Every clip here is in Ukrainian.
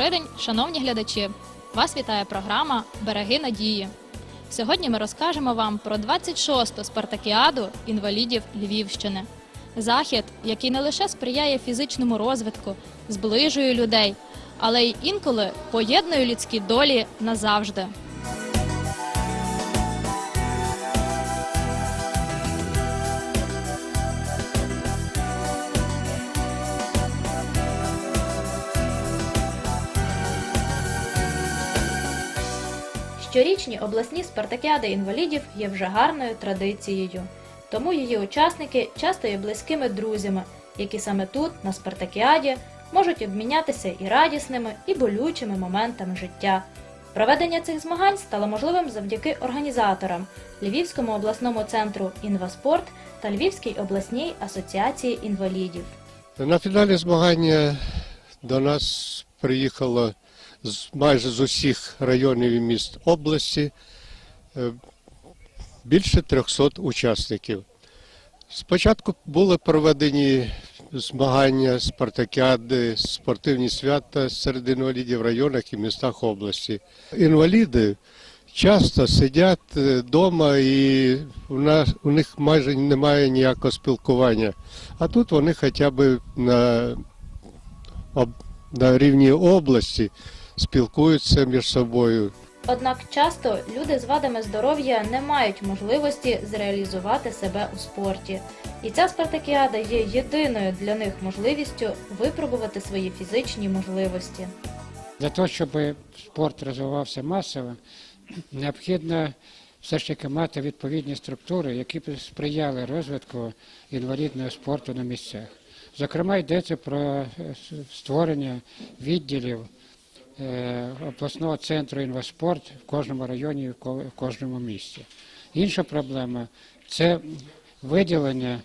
Добрий день, шановні глядачі! Вас вітає програма Береги надії. Сьогодні ми розкажемо вам про 26-ту спартакіаду інвалідів Львівщини. Захід, який не лише сприяє фізичному розвитку, зближує людей, але й інколи поєднує людські долі назавжди. Щорічні обласні спартакіади інвалідів є вже гарною традицією, тому її учасники часто є близькими друзями, які саме тут, на спартакіаді, можуть обмінятися і радісними, і болючими моментами життя. Проведення цих змагань стало можливим завдяки організаторам Львівському обласному центру Інваспорт та Львівській обласній асоціації інвалідів. На фіналі змагання до нас приїхало з майже з усіх районів і міст області е, більше 300 учасників. Спочатку були проведені змагання, спартакіади, спортивні свята серед інвалідів в районах і містах області. Інваліди часто сидять вдома і у, нас, у них майже немає ніякого спілкування. А тут вони хоча б на, на рівні області спілкуються між собою. Однак часто люди з вадами здоров'я не мають можливості зреалізувати себе у спорті. І ця спартакіада є єдиною для них можливістю випробувати свої фізичні можливості. Для того, щоб спорт розвивався масово, необхідно все ж таки мати відповідні структури, які б сприяли розвитку інвалідного спорту на місцях. Зокрема, йдеться про створення відділів обласного центру інваспорт в кожному районі, в кожному місті. Інша проблема це виділення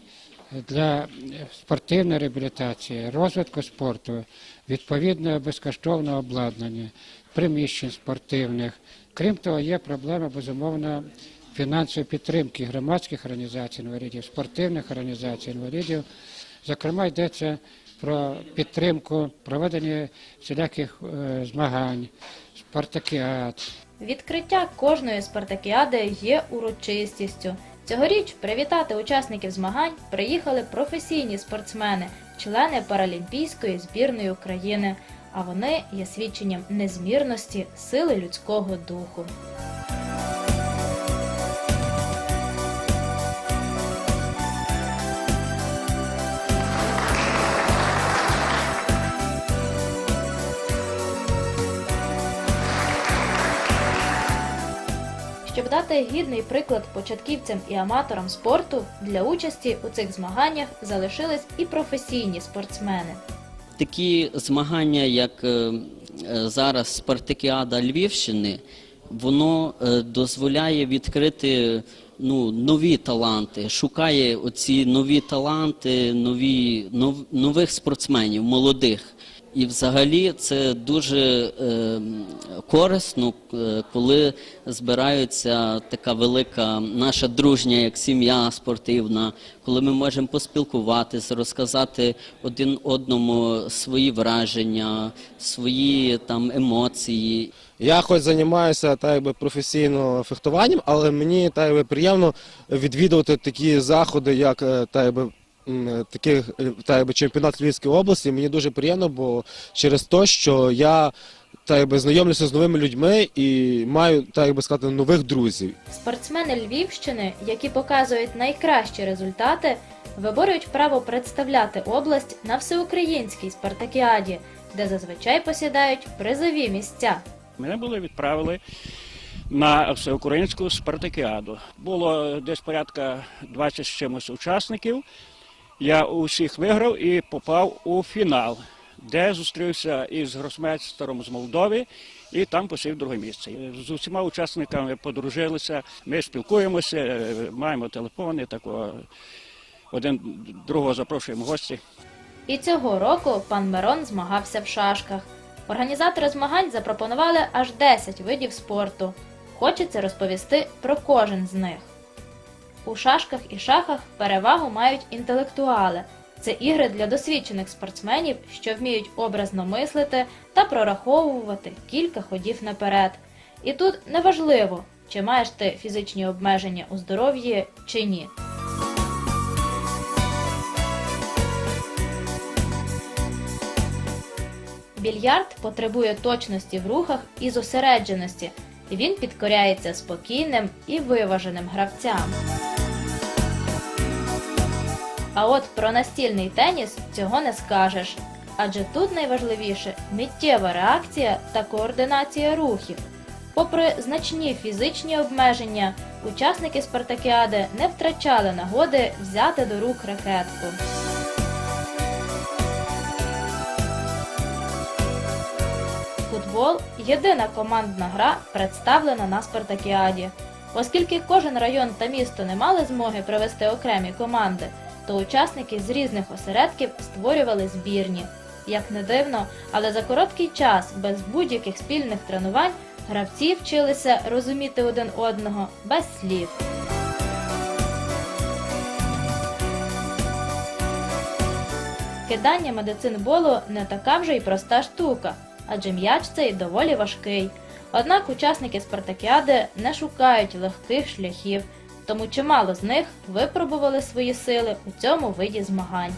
для спортивної реабілітації, розвитку спорту, відповідного безкоштовного обладнання, приміщень спортивних. Крім того, є проблема, безумовно, фінансової підтримки громадських організацій інвалідів, спортивних організацій інвалідів. Зокрема, йдеться про підтримку проведення всіляких е, змагань, спартакіад, Відкриття кожної спартакіади є урочистістю. Цьогоріч привітати учасників змагань приїхали професійні спортсмени, члени Паралімпійської збірної України. А вони є свідченням незмірності сили людського духу. Дати гідний приклад початківцям і аматорам спорту, для участі у цих змаганнях залишились і професійні спортсмени. Такі змагання, як е, е, зараз Спартакіада Львівщини, воно е, дозволяє відкрити ну, нові таланти, шукає оці нові таланти, нові, нов, нових спортсменів, молодих. І взагалі це дуже е, корисно, е, коли збираються така велика наша дружня, як сім'я спортивна, коли ми можемо поспілкуватися, розказати один одному свої враження, свої там емоції. Я хоч займаюся так якби професійно фехтуванням, але мені так якби приємно відвідувати такі заходи, як е, так м, таких так якби, чемпіонат Львівської області. Мені дуже приємно, бо через те, що я так якби, знайомлюся з новими людьми і маю так якби сказати нових друзів. Спортсмени Львівщини, які показують найкращі результати, виборюють право представляти область на всеукраїнській спартакіаді, де зазвичай посідають призові місця. Мене були відправили на всеукраїнську спартакіаду. Було десь порядка 20 з чимось учасників. Я усіх виграв і попав у фінал, де зустрівся із гросмейстером з Молдови і там посів друге місце. З усіма учасниками подружилися. Ми спілкуємося, е, маємо телефони, тако один другого запрошуємо в гості. І цього року пан Мирон змагався в шашках. Організатори змагань запропонували аж 10 видів спорту. Хочеться розповісти про кожен з них. У шашках і шахах перевагу мають інтелектуали, Це ігри для досвідчених спортсменів, що вміють образно мислити та прораховувати кілька ходів наперед. І тут неважливо, чи маєш ти фізичні обмеження у здоров'ї чи ні. Більярд потребує точності в рухах і зосередженості. Він підкоряється спокійним і виваженим гравцям. А от про настільний теніс цього не скажеш. Адже тут найважливіше миттєва реакція та координація рухів. Попри значні фізичні обмеження, учасники спартакіади не втрачали нагоди взяти до рук ракетку. Футбол єдина командна гра, представлена на спартакіаді. Оскільки кожен район та місто не мали змоги провести окремі команди, то учасники з різних осередків створювали збірні. Як не дивно, але за короткий час, без будь-яких спільних тренувань, гравці вчилися розуміти один одного без слів. Кидання медицинболу не така вже й проста штука, адже м'яч цей доволі важкий. Однак учасники спартакіади не шукають легких шляхів, тому чимало з них випробували свої сили у цьому виді змагань.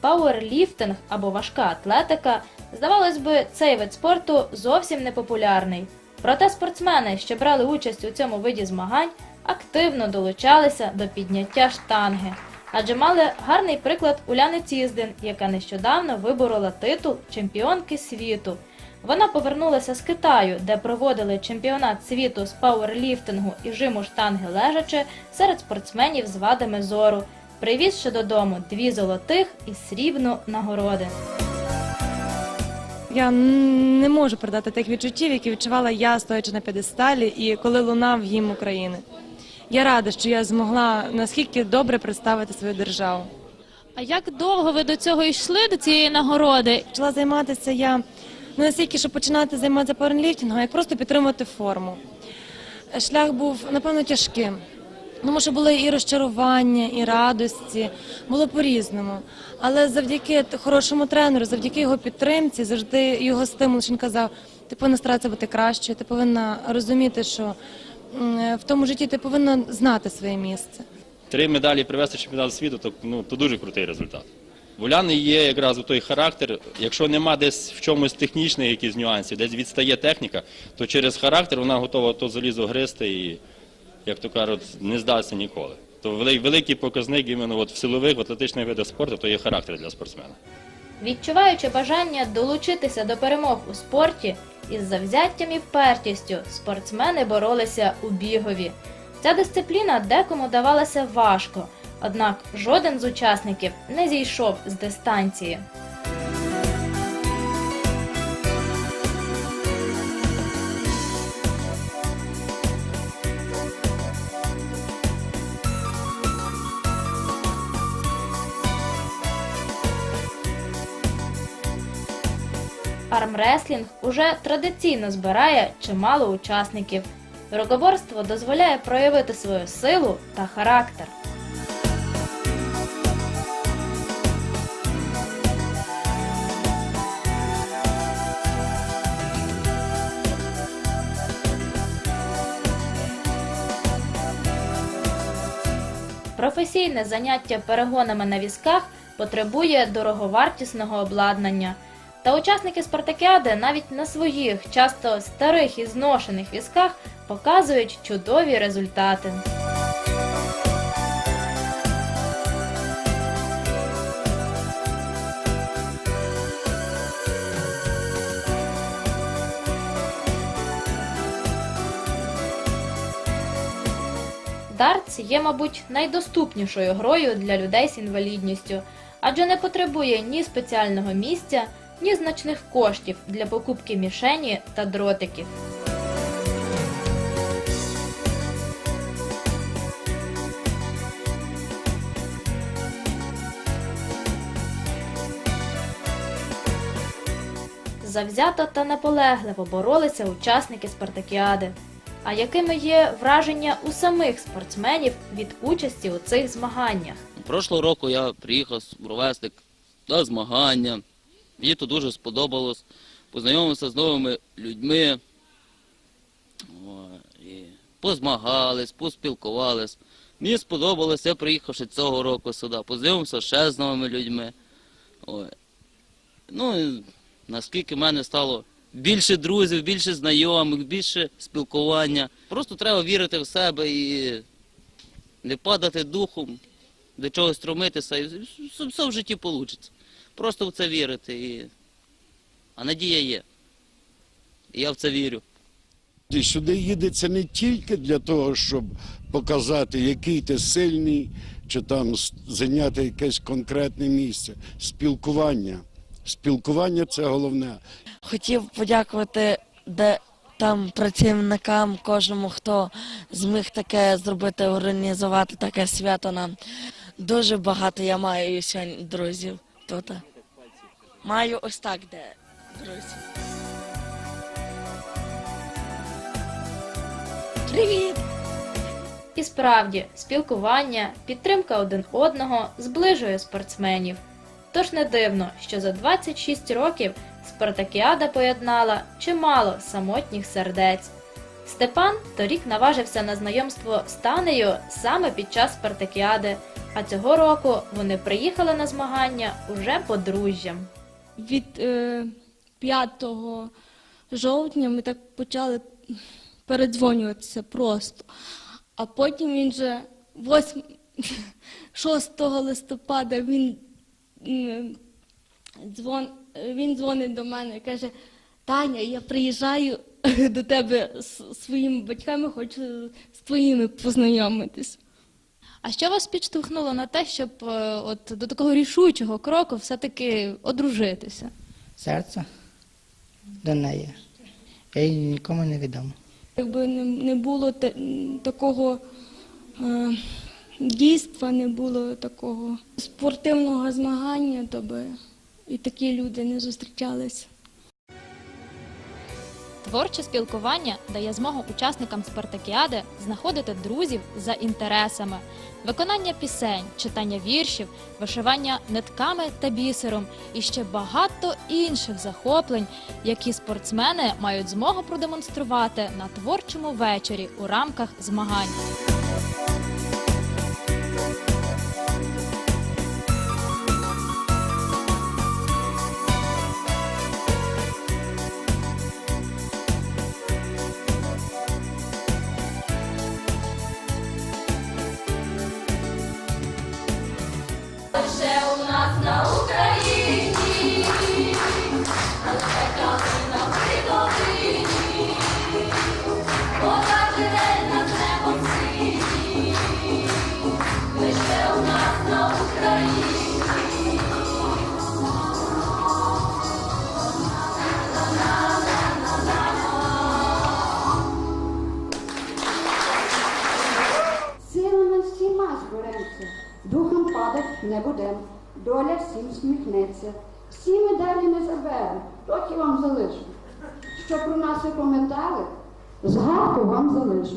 Пауерліфтинг або важка атлетика, здавалось би, цей вид спорту зовсім не популярний. Проте спортсмени, що брали участь у цьому виді змагань, активно долучалися до підняття штанги, адже мали гарний приклад Уляни Ціздин, яка нещодавно виборола титул чемпіонки світу. Вона повернулася з Китаю, де проводили чемпіонат світу з пауерліфтингу і жиму штанги лежачи серед спортсменів з вадами зору, привізши додому дві золотих і срібну нагороди. Я не можу передати тих відчуттів, які відчувала я, стоячи на п'єдесталі, і коли лунав гімн України. Я рада, що я змогла наскільки добре представити свою державу. А як довго ви до цього йшли, до цієї нагороди? Почала займатися я не настільки, щоб починати займатися пауерліфтингом, а як просто підтримувати форму. Шлях був, напевно, тяжким. Тому що були і розчарування, і радості, було по-різному. Але завдяки хорошому тренеру, завдяки його підтримці, завжди його стимул, що він казав, ти повинна старатися бути кращою, ти повинна розуміти, що в тому житті ти повинна знати своє місце. Три медалі привезти чемпіонат світу, то, ну, то дуже крутий результат. Уляни є якраз той характер, якщо нема десь в чомусь технічних якісь нюансів, десь відстає техніка, то через характер вона готова то залізо гризти і, як то кажуть, не здасться ніколи. То вели- великий показник іменно от в силових, в атлетичних видах спорту, то є характер для спортсмена. Відчуваючи бажання долучитися до перемог у спорті, із завзяттям і впертістю спортсмени боролися у бігові. Ця дисципліна декому давалася важко, однак жоден з учасників не зійшов з дистанції. Армреслінг уже традиційно збирає чимало учасників. Рукоборство дозволяє проявити свою силу та характер. Професійне заняття перегонами на візках потребує дороговартісного обладнання. Та учасники спартакіади навіть на своїх, часто старих і зношених візках показують чудові результати. Дартс є, мабуть, найдоступнішою грою для людей з інвалідністю, адже не потребує ні спеціального місця, ні значних коштів для покупки мішені та дротиків. Завзято та наполегливо боролися учасники спартакіади. А якими є враження у самих спортсменів від участі у цих змаганнях? Прошлого року я приїхав з Бровесник на змагання. Мені тут дуже сподобалось. Познайомився з новими людьми. І позмагались, поспілкувались. Мені сподобалося, я приїхав цього року сюди. Познайомився ще з новими людьми. Ой. Ну, наскільки мене стало більше друзів, більше знайомих, більше спілкування. Просто треба вірити в себе і не падати духом, до чогось стромитися, і все, в житті вийде. Просто в це вірити. І... А надія є. І я в це вірю. І сюди їдеться не тільки для того, щоб показати, який ти сильний, чи там зайняти якесь конкретне місце. Спілкування. Спілкування це головне. Хотів подякувати де там працівникам, кожному, хто зміг таке зробити, організувати таке свято нам. Дуже багато я маю сьогодні друзів тут. Маю ось так, де друзі. Привіт! І справді, спілкування, підтримка один одного зближує спортсменів. Тож не дивно, що за 26 років спартакіада поєднала чимало самотніх сердець. Степан торік наважився на знайомство з Танею саме під час спартакіади, а цього року вони приїхали на змагання уже подружжям. від е, 5 жовтня ми так почали передзвонюватися просто. А потім він же 8, 6 листопада він, дзвон, він дзвонить до мене і каже: Таня, я приїжджаю до тебе з своїми батьками, хочу з твоїми познайомитись. А що вас підштовхнуло на те, щоб е, от до такого рішучого кроку все-таки одружитися? серце до неї. Я її нікому не віддам. Якби не, не було такого е, дійства, не було такого спортивного змагання, то би і такі люди не зустрічались. Творче спілкування дає змогу учасникам спартакіади знаходити друзів за інтересами, виконання пісень, читання віршів, вишивання нитками та бісером і ще багато інших захоплень, які спортсмени мають змогу продемонструвати на творчому вечорі у рамках змагань. Доля всім сміхнеться. Всі ми далі не заберемо, трохи вам залишу. Що про нас ви пам'ятали, згадку вам залишу.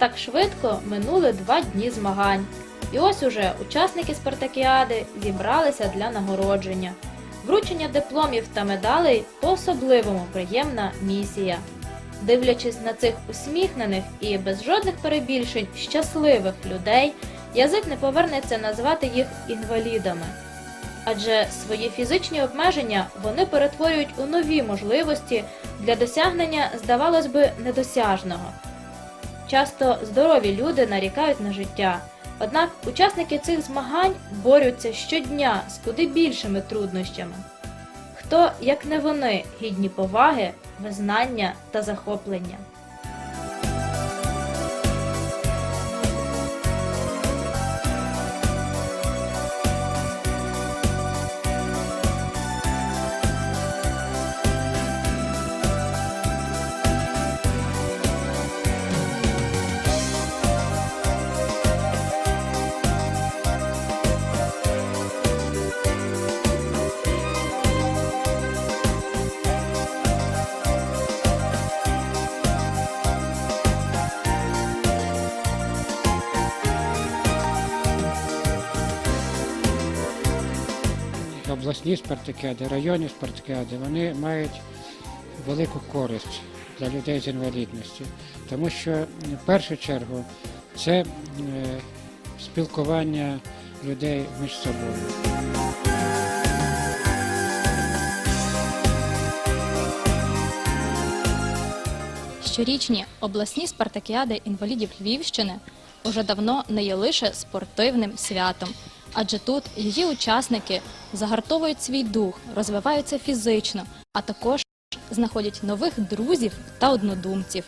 Так швидко минули два дні змагань. І ось уже учасники спартакіади зібралися для нагородження. Вручення дипломів та медалей по-особливому приємна місія. Дивлячись на цих усміхнених і без жодних перебільшень щасливих людей, язик не повернеться назвати їх інвалідами. Адже свої фізичні обмеження вони перетворюють у нові можливості для досягнення, здавалось би, недосяжного. Часто здорові люди нарікають на життя. Однак учасники цих змагань борються щодня з куди більшими труднощами. Хто, як не вони, гідні поваги, визнання та захоплення. Обласні спартакіади, районні спартакіади, вони мають велику користь для людей з інвалідністю, тому що в першу чергу це е, спілкування людей між собою. Щорічні обласні спартакіади інвалідів Львівщини уже давно не є лише спортивним святом, адже тут її учасники загартовують свій дух, розвиваються фізично, а також знаходять нових друзів та однодумців.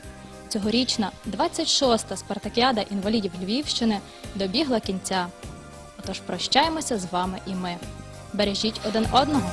Цьогорічна 26-та спартакіада інвалідів Львівщини добігла кінця. Отож прощаємося з вами і ми. Бережіть один одного.